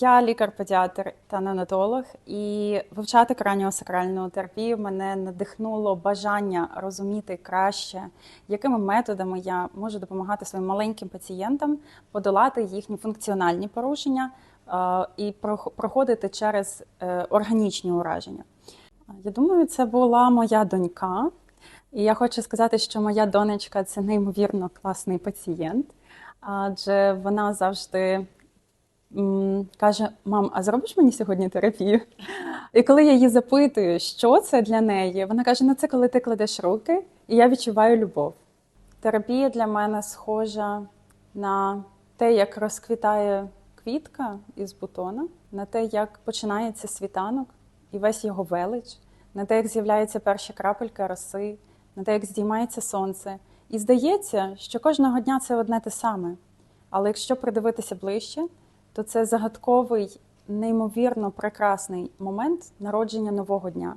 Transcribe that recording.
Я лікар-педіатр та неонатолог, і вивчати краніосакральну терапію мене надихнуло бажання розуміти краще, якими методами я можу допомагати своїм маленьким пацієнтам подолати їхні функціональні порушення е, і проходити через е, органічні ураження. Я думаю, це була моя донька. І я хочу сказати, що моя донечка це неймовірно класний пацієнт, адже вона завжди каже: Мам, а зробиш мені сьогодні терапію? І коли я її запитую, що це для неї, вона каже: ну це коли ти кладеш руки, і я відчуваю любов. Терапія для мене схожа на те, як розквітає квітка із бутона, на те, як починається світанок і весь його велич, на те, як з'являються перші крапельки роси, на те, як здіймається сонце. І здається, що кожного дня це одне те саме. Але якщо придивитися ближче, то це загадковий, неймовірно прекрасний момент народження нового дня.